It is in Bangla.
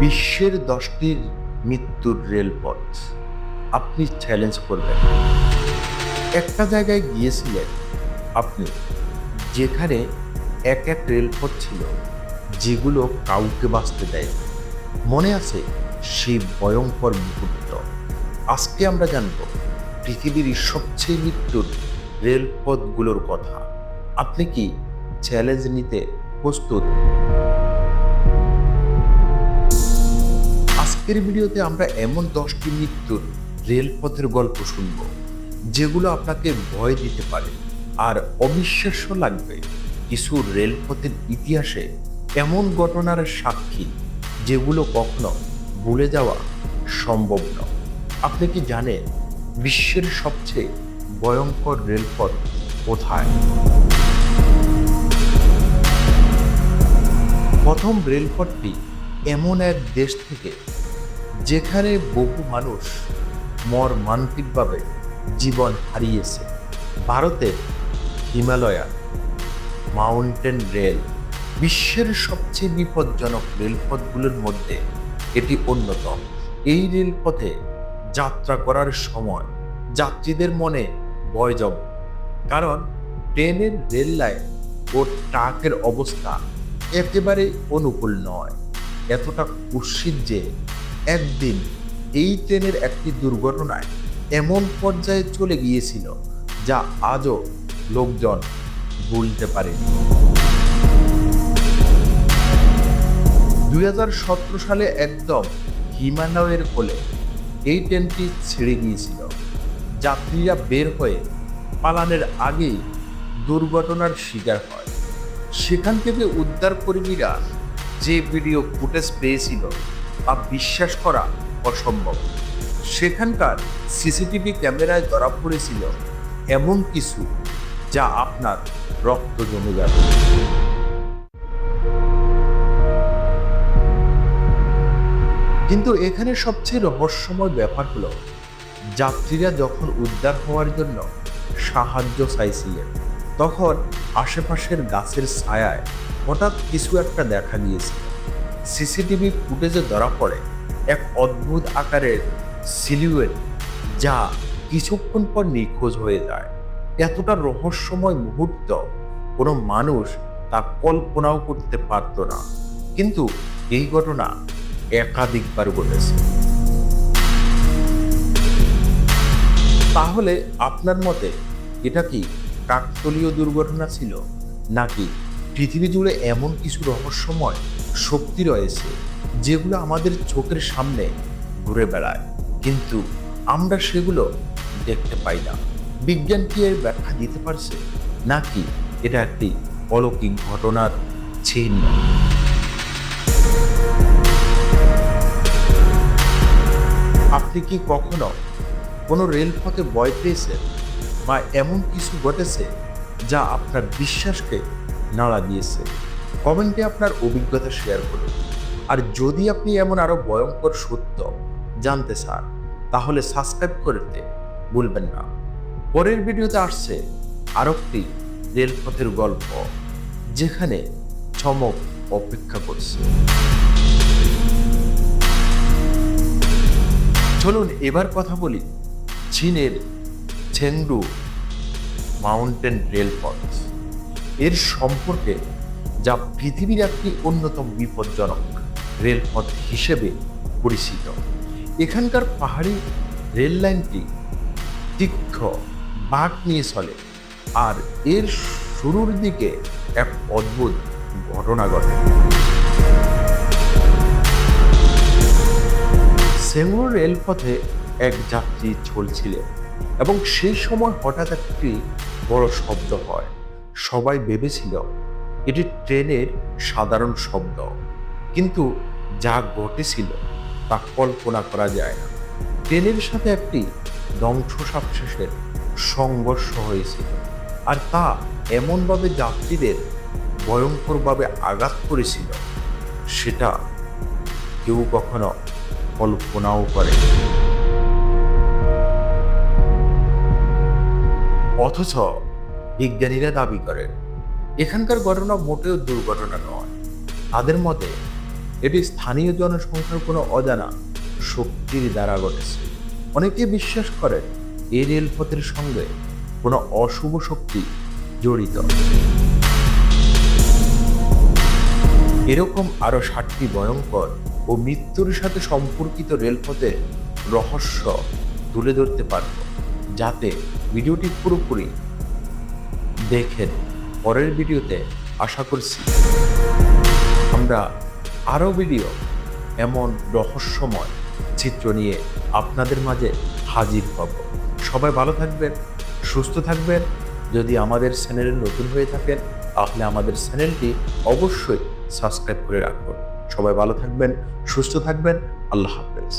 বিশ্বের দশটির মৃত্যুর রেলপথ আপনি চ্যালেঞ্জ করবেন। একটা জায়গায় গিয়েছিলেন আপনি, যেখানে এক এক রেলপথ ছিল যেগুলো কাউকে বাঁচতে দেয় মনে আছে সেই ভয়ঙ্কর মুহূর্ত? আজকে আমরা জানব পৃথিবীর সবচেয়ে মৃত্যুর রেলপথগুলোর কথা। আপনি কি চ্যালেঞ্জ নিতে প্রস্তুত? আজকের ভিডিওতে আমরা এমন দশটি মৃত্যুর রেলপথের গল্প শুনব, যেগুলো আপনাকে ভয় দিতে পারে আর অবিশ্বাস্য লাগবে কিছু রেলপথের ইতিহাসে এমন ঘটনার সাক্ষী যেগুলো কখনো ভুলে যাওয়া সম্ভব নয়। আপনি কি জানেন বিশ্বের সবচেয়ে ভয়ঙ্কর রেলপথ কোথায়? প্রথম রেলপথটি এমন এক দেশ থেকে যেখানে বহু মানুষ মর্মান্তিকভাবে জীবন হারিয়েছে। ভারতের হিমালয়ান মাউন্টেন রেল বিশ্বের সবচেয়ে বিপজ্জনক রেলপথগুলোর মধ্যে এটি অন্যতম। এই রেলপথে যাত্রা করার সময় যাত্রীদের মনে ভয় জম, কারণ ট্রেনের রেল লাইন ও ট্রাকের অবস্থা একেবারে অনুকূল নয়। এতটা কুৎসিত যে একদিন এই ট্রেনের একটি দুর্ঘটনায় এমন পর্যায়ে চলে গিয়েছিল যা আজও লোকজন ভুলতে পারেনি। দুই সালে একদম হিমালয়ের কোলে এই ট্রেনটি ছেড়ে গিয়েছিল। যাত্রীরা বের হয়ে পালানের আগেই দুর্ঘটনার শিকার হয়। সেখান থেকে উদ্ধারকর্মীরা যে ভিডিও ফুটেজ পেয়েছিল তা বিশ্বাস করা অসম্ভব। সেখানকার সিসিটিভি ক্যামেরায় ধরা পড়েছিল এমন কিছু যা আপনার রক্ত জমে যাবে। কিন্তু এখানে সবচেয়ে রহস্যময় ব্যাপার হলো, যাত্রীরা যখন উদ্ধার হওয়ার জন্য সাহায্য চাইছিলেন, তখন আশেপাশের গাছের ছায়ায় হঠাৎ কিছু একটা দেখা গিয়েছিল সিসিটিভি ফুটেজে ধরা পড়ে এক অদ্ভুত আকারের সিলিউয়েট যা কিছুক্ষণ পর নিখোঁজ হয়ে যায়। এতটা রহস্যময় মুহূর্ত কোনো মানুষ তা কল্পনাও করতে পারত না। কিন্তু এই ঘটনা একাধিকবার ঘটেছে। তাহলে আপনার মতে এটা কি কাকতলীয় দুর্ঘটনা ছিল নাকি পৃথিবী জুড়ে এমন কিছু রহস্যময় শক্তি রয়েছে যেগুলো আমাদের চোখের সামনে ঘুরে বেড়ায়। কিন্তু আমরা সেগুলো দেখতে পাই না। বিজ্ঞান কি এর ব্যাখ্যা দিতে পারছে? নাকি এটা একটি অলৌকিক ঘটনার চিহ্ন? আপনি কি কখনো কোনো রেলপথে ভয় পেয়েছেন বা এমন কিছু ঘটেছে যা আপনার বিশ্বাসকে নাড়া দিয়েছে। কমেন্টে আপনার অভিজ্ঞতা শেয়ার করুন। আর যদি আপনি এমন আরও ভয়ঙ্কর সত্য জানতে চান, তাহলে সাবস্ক্রাইব করতে ভুলবেন না। পরের ভিডিওতে আসছে আরও একটি রেলপথের গল্প, যেখানে চমক অপেক্ষা করছে। চলুন এবার কথা বলি চীনের চেংডু মাউন্টেন রেলপথ। এর সম্পর্কে যা পৃথিবীর একটি অন্যতম বিপজ্জনক রেলপথ হিসেবে পরিচিত। এখানকার পাহাড়ি রেল লাইনটি তীক্ষ্ণ, বাঁক নিয়ে চলে আর এর শুরুর দিকে এক অদ্ভুত ঘটনা ঘটে। সেঙ্গুর রেলপথে এক যাত্রী চলছিলেন এবং সেই সময় হঠাৎ একটি বড় শব্দ হয়। সবাই ভেবেছিল এটি ট্রেনের সাধারণ শব্দ। কিন্তু যা ঘটেছিল তা কল্পনা করা যায় না। ট্রেনের সাথে একটি ধ্বংসসাবশেষের সংঘর্ষ হয়েছিল আর তা এমনভাবে যাত্রীদের ভয়ঙ্করভাবে আঘাত করেছিল, সেটা কেউ কখনো কল্পনাও করে অথচ বিজ্ঞানীরা দাবি করেন, এখানকার ঘটনা মোটেও দুর্ঘটনা নয়। তাদের মতে, এটি স্থানীয় জনসংখ্যার কোনো অজানা শক্তির দ্বারা ঘটেছে। অনেকে বিশ্বাস করেন এই রেলপথের সঙ্গে কোনো অশুভ শক্তি জড়িত। এরকম আরও ষাটটি ভয়ঙ্কর ও মৃত্যুর সাথে সম্পর্কিত রেলপথের রহস্য তুলে ধরতে পারব, যাতে ভিডিওটি পুরোপুরি দেখেন, পরের ভিডিওতে আশা করছি আমরা আরও ভিডিও, এমন রহস্যময় চিত্র নিয়ে আপনাদের মাঝে হাজির হব। সবাই ভালো থাকবেন, সুস্থ থাকবেন। যদি আমাদের চ্যানেলে নতুন হয়ে থাকেন, তাহলে আমাদের চ্যানেলটি অবশ্যই সাবস্ক্রাইব করে রাখুন। সবাই ভালো থাকবেন, সুস্থ থাকবেন। আল্লাহ হাফেজ।